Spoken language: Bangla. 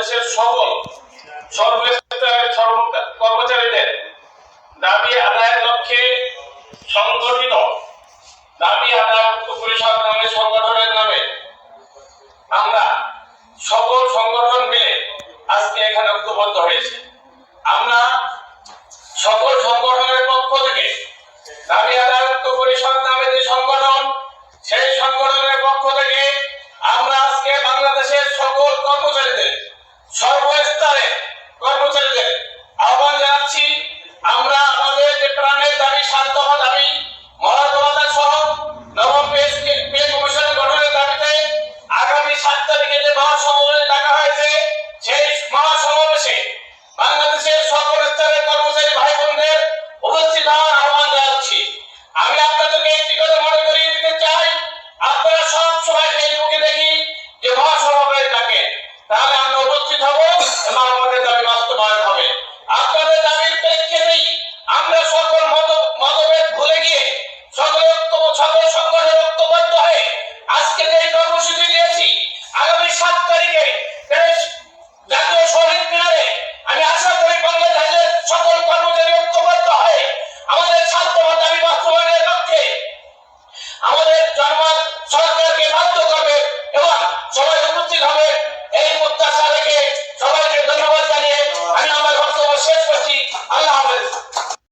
বাংলাদেশের সকল কর্মচারীদের দাবি আদায়ের লক্ষ্যে সংগঠিত। দাবি আদায় নামে সংগঠনের নামে আমরা সকল সংগঠন মিলে আজকে এখানে ঐক্যবদ্ধ হয়েছে। আমরা সকল সংগঠন I.